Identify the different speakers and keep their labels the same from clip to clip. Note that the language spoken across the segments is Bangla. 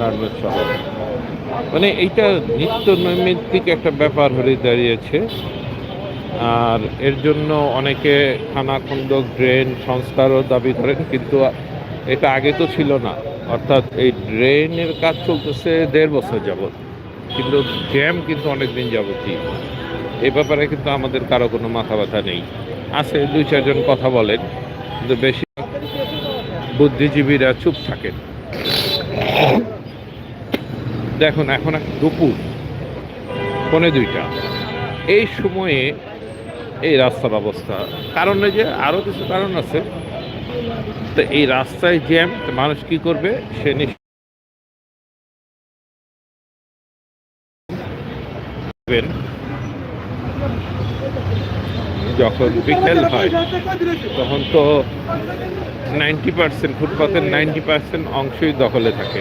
Speaker 1: নারায়ণগঞ্জ শহর মানে এইটা নিত্য নৈমিত্তিক একটা ব্যাপার হয়ে দাঁড়িয়েছে। আর এর জন্য অনেকে খানাখন্দক ড্রেন সংস্কারও দাবি করেন, কিন্তু এটা আগে তো ছিল না। অর্থাৎ এই ড্রেনের কাজ চলতেছে দেড় বছর যাবৎ। কিন্তু জ্যাম কিন্তু অনেক দিন যাবতই। এই ব্যাপারে কিন্তু আমাদের কারও কোনো মাথা ব্যথা নেই। আছে দুই চারজন কথা বলেন, কিন্তু বেশি বুদ্ধিজীবীরা চুপ থাকেন। দেখুন, এখন দুপুর, পনে দুইটা। এই সময়ে এই রাস্তার অবস্থা। কারণ যে আরও কিছু কারণ আছে, তো এই রাস্তায় জ্যাম মানুষ কি করবে? সে নিশ্চয়ই যখন বিকেল হয়, তখন তো নাইনটি পার্সেন্ট ফুটপাথের নাইনটি পার্সেন্ট অংশই দখলে থাকে।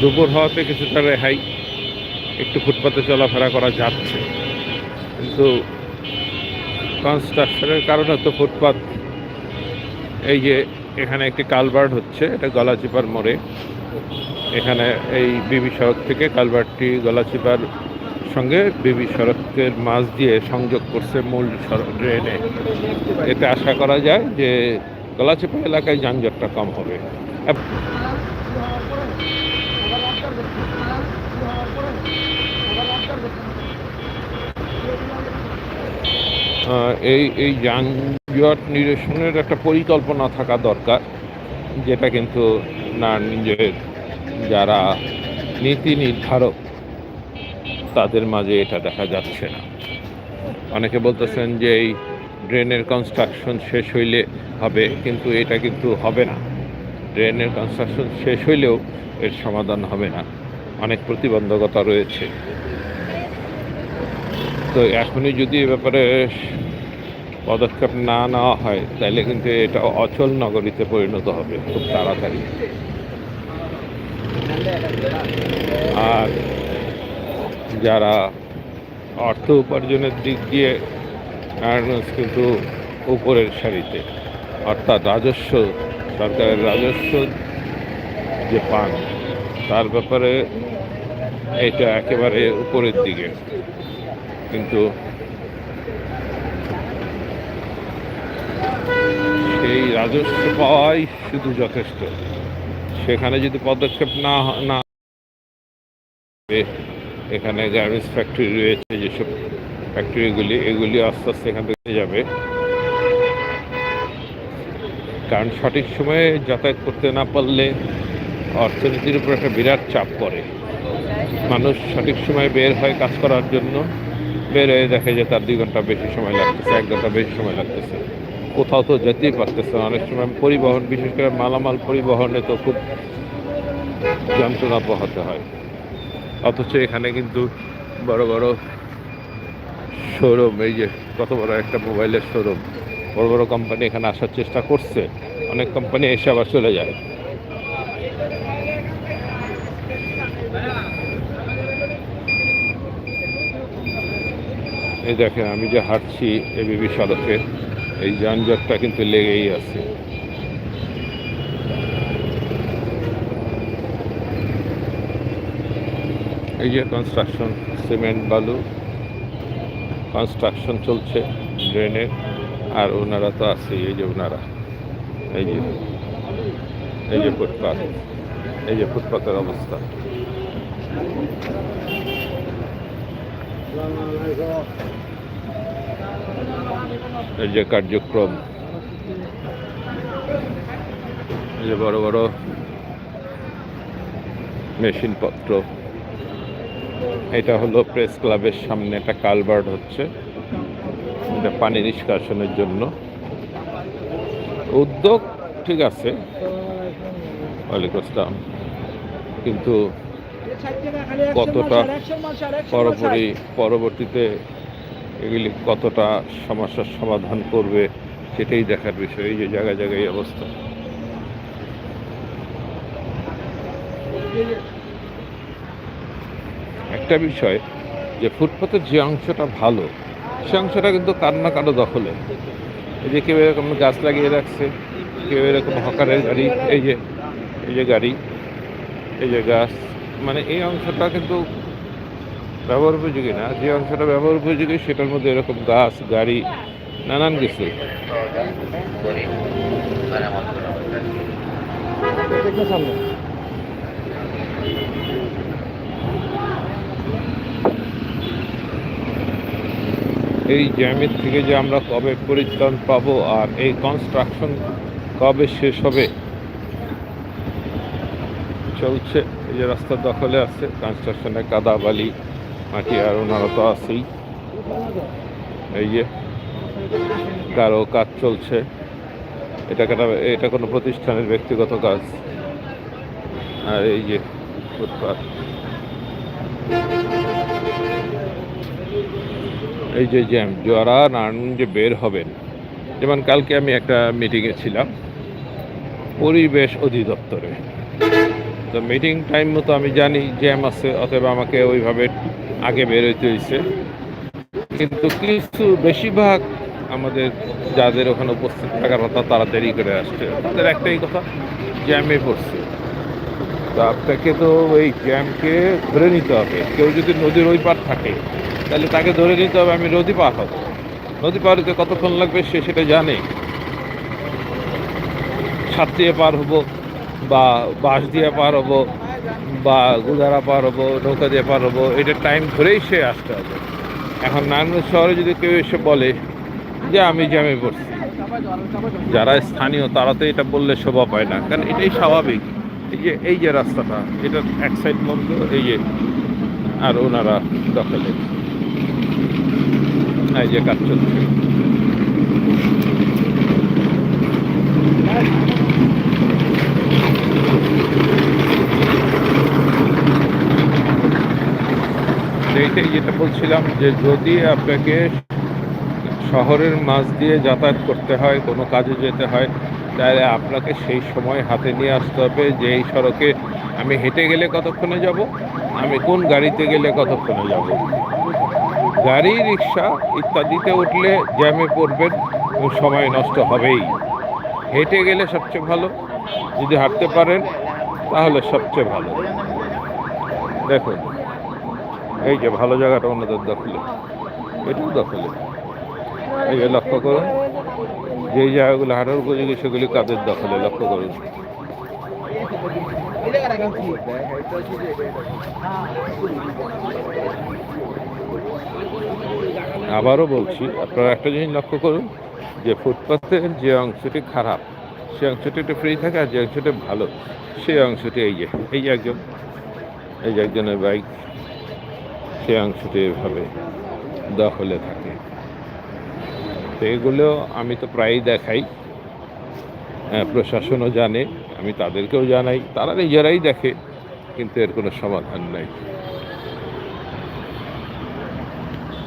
Speaker 1: দুপুর হওয়াতে কিছুটা রেহাই, একটু ফুটপাতে চলাফেরা করা যাচ্ছে। কিন্তু কনস্ট্রাকশনের কারণে তো ফুটপাত, এই যে এখানে একটি কালভার্ট হচ্ছে, এটা গলাচিপার মোড়ে। এখানে এই বিবি সড়ক থেকে কালভার্টটি গলাচিপার সঙ্গে বিবি সড়কের মাঝ দিয়ে সংযোগ করছে মূল সড়ক ড্রেনে। এতে আশা করা যায় যে গলাচিপা এলাকায় যানজটটা কম হবে। এই এই যানজট নিরসনের একটা পরিকল্পনা থাকা দরকার, যেটা কিন্তু না নিজের যারা নীতি নির্ধারক, তাদের মাঝে এটা দেখা যাচ্ছে না। অনেকে বলতেছেন যে এই ড্রেনের কনস্ট্রাকশন শেষ হইলে হবে, কিন্তু এটা কিন্তু হবে না। ড্রেনের কনস্ট্রাকশন শেষ হইলেও এর সমাধান হবে না। অনেক প্রতিবন্ধকতা রয়েছে। তো এখনই যদি এ ব্যাপারে পদক্ষেপ না নেওয়া হয় তাহলে কিন্তু এটা অচল নগরীতে পরিণত হবে খুব তাড়াতাড়ি। আর যারা অর্থ উপার্জনের দিক দিয়ে কিন্তু উপরের সারিতে, অর্থাৎ রাজস্ব, সরকারের রাজস্ব যে পান, তার ব্যাপারে এটা একেবারে উপরের দিকে। কিন্তু সেই রাজস্ব পাওয়াই শুধু যথেষ্ট। সেখানে যদি পদক্ষেপ না না এখানে গার্মেন্টস ফ্যাক্টরি রয়েছে যেসব ফ্যাক্টরিগুলি এগুলি আস্তে আস্তে এখান থেকে যাবে। কারণ সঠিক সময়ে যাতায়াত করতে না পারলে অর্থনীতির উপর একটা বিরাট চাপ পড়ে। মানুষ সঠিক সময়ে বের হয় কাজ করার জন্য বের হয়ে দেখে যে তার দুই ঘণ্টা বেশি সময় লাগতেছে, এক ঘণ্টা বেশি সময় লাগতেছে। কোথাও তো যেতেই পারতেছে না। অনেক সময় পরিবহন, বিশেষ করে মালামাল পরিবহনে তো খুব যন্ত্রণা পোহাতে হয়। অথচ এখানে কিন্তু বড় বড় শোরুম এই যে কত বড় একটা মোবাইলের শোরুম বড় বড় কোম্পানি এখানে আসার চেষ্টা করছে। অনেক কোম্পানি এসে আবার চলে যায়। এই দেখেন, আমি যে হাঁটছি এবিবি সড়কে, এই যানজটটা কিন্তু লেগেই আছে। এই যে কনস্ট্রাকশন সিমেন্ট বালু। কনস্ট্রাকশন চলছে ড্রেনের আর ওনারা তো আছে, এই যে ওনারা। এই যে এই যে ফুটপাথ এই যে ফুটপাথের অবস্থা। এই যে কার্যক্রম। যে বড় বড় মেশিনপত্র। এটা হলো প্রেস ক্লাবের সামনে একটা কালভার্ট হচ্ছে। এটা পানি নিষ্কাশনের জন্য। উদ্যোগ ঠিক আছে। ওয়ালাইকুম আসসালাম। কিন্তু কতটা পরপরই পরবর্তীতে এগুলি কতটা সমস্যার সমাধান করবে সেটাই দেখার বিষয়, এই যে জায়গায় জায়গায় অবস্থা। একটা বিষয় যে ফুটপাতের যে অংশটা ভালো, সে অংশটা কিন্তু কার না কারও দখলে। এই যে কেউ এরকম গাছ লাগিয়ে রাখছে, কেউ এরকম হকারের গাড়ি, এই যে এই যে গাড়ি, এই যে গাছ মানে এই অংশটা কিন্তু ব্যবহার উপযোগী না। যে অংশটা ব্যবহার উপযোগী, সেটার মধ্যে এরকম গাছ, গাড়ি, নানান কিছু। এই জ্যামের থেকে যে আমরা কবে পরিত্রাণ পাবো আর এই কনস্ট্রাকশন কবে শেষ হবে চলছে। এই যে রাস্তার দখলে আছে কনস্ট্রাকশনে কাদা বালি, মাটি আর ওনারা তো আছেই। এই যে কারও কাজ চলছে। এটা কেন এটা কোনো প্রতিষ্ঠানের ব্যক্তিগত কাজ। আর এই যে ফুটপাথ এই যে জ্যাম, যারা নারায়ণগঞ্জে বের হবেন, যেমন কালকে আমি একটা মিটিংয়ে ছিলাম, পরিবেশ অধিদপ্তরে। তো মিটিং টাইম মতো আমি জানি জ্যাম আছে অথবা আমাকে ওইভাবে আগে বেরোতে হয়েছে কিন্তু কিছু বেশিরভাগ আমাদের যাদের ওখানে উপস্থিত থাকার কথা তারা দেরি করে আসছে। তাদের একটাই কথা জ্যামে পড়ছে। তো আপনাকে তো ওই জ্যামকে ধরে নিতে হবে। কেউ যদি নদীর ওই পার থাকে, তাহলে তাকে ধরে নিতে হবে, আমি নদী পার হব। নদী পার হতে কতক্ষণ লাগবে সে সেটা জানে। ছাদ দিয়ে পার হব। বা বাঁশ দিয়ে পার হব, বা গুদারা পার হব, নৌকা দিয়ে পার হব, এটা টাইম ধরেই সে আসতে হবে। এখন নারায়ণগঞ্জ শহরে যদি কেউ এসে বলে যে আমি জ্যামে পড়ছি, যারা স্থানীয় তারা তো এটা বললে শোভা পায় না, কারণ এটাই স্বাভাবিক। এই যে এই যে রাস্তাটা, এটা এক সাইড বন্ধ, এই যে, আর ওনারা দখলে। এই যে কাজ চলছে। এইটাই যেটা বলছিলাম যে যদি আপনাকে শহরের মাঝ দিয়ে যাতায়াত করতে হয়, কোনো কাজে যেতে হয়, তাহলে আপনাকে সেই সময় হাতে নিয়ে আসতে হবে যে এই সড়কে আমি হেঁটে গেলে কতক্ষণে যাব, আমি কোন গাড়িতে গেলে কতক্ষণে যাব। গাড়ি, রিক্সা ইত্যাদিতে উঠলে জ্যামে পড়বেন সময় নষ্ট হবেই। হেঁটে গেলে সবচেয়ে ভালো। যদি হাঁটতে পারেন, তাহলে সবচেয়ে ভালো। দেখুন, এই যে ভালো জায়গাটা ওনাদের দখলে, এটাও দখলে। এই যে লক্ষ্য করুন, যেই জায়গাগুলো হাঁটার উপযোগী, সেগুলি কাদের দখলে? লক্ষ্য করুন। আবারও বলছি, আপনারা একটা জিনিস লক্ষ্য করুন, যে ফুটপাথের যে অংশটি খারাপ সে অংশটি একটু ফ্রি থাকে আর যে অংশটি ভালো সেই অংশটি এই যে এই যে একজন এই যে একজনের বাইক সেই অংশটি এভাবে দখলে থাকে। তো এগুলো আমি তো প্রায়ই দেখাই। হ্যাঁ, প্রশাসনও জানে আমি তাদেরকেও জানাই তারা নিজেরাই দেখে কিন্তু এর কোনো সমাধান নাই।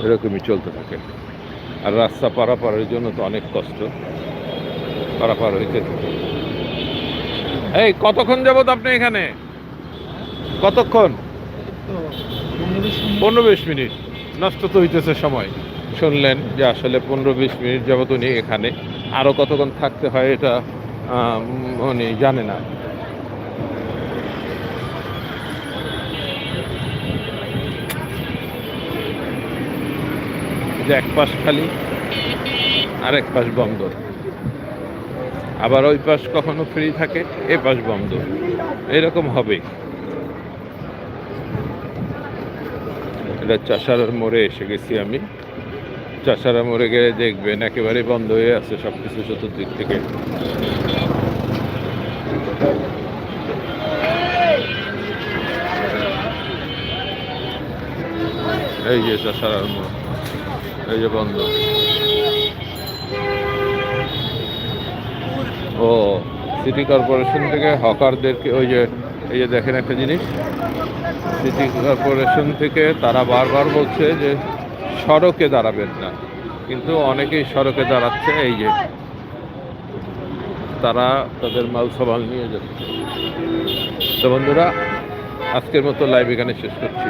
Speaker 1: এরকমই চলতে থাকে। আর রাস্তা পারাপারের জন্য তো অনেক কষ্ট। পারাপার হইতে এই, কতক্ষণ যাবত আপনি এখানে? কতক্ষণ? পনেরো বিশ মিনিট। নষ্ট তো হইতেছে সময়। শুনলেন যে আসলে পনেরো বিশ মিনিট যাবত উনি এখানে। আরও কতক্ষণ থাকতে হয় এটা উনি জানে না। যে এক পাশ খালি আর এক পাশ বন্ধ আবার ওই পাশ কখনো ফ্রি থাকে, এ পাশ বন্ধ। এরকম হবে। এটা চাষার মোড়ে এসে গেছি আমি। চাষারা মোড়ে গেলে দেখবেন একেবারে বন্ধ হয়ে আছে সব কিছু চতুর্দিক থেকে। এই যে চাষারার মোড়, এই যে বন্ধ। ও সিটি কর্পোরেশন থেকে হকারদেরকে ওই যে, এই যে দেখেন একটা জিনিস। সিটি কর্পোরেশন থেকে তারা বারবার বলছে যে সড়কে দাঁড়াবেন না। কিন্তু অনেকেই সড়কে দাঁড়াচ্ছে, এই যে তারা তাদের মাল সামাল নিয়ে যাচ্ছে। তো বন্ধুরা, আজকের মতো লাইভ এখানে শেষ করছি।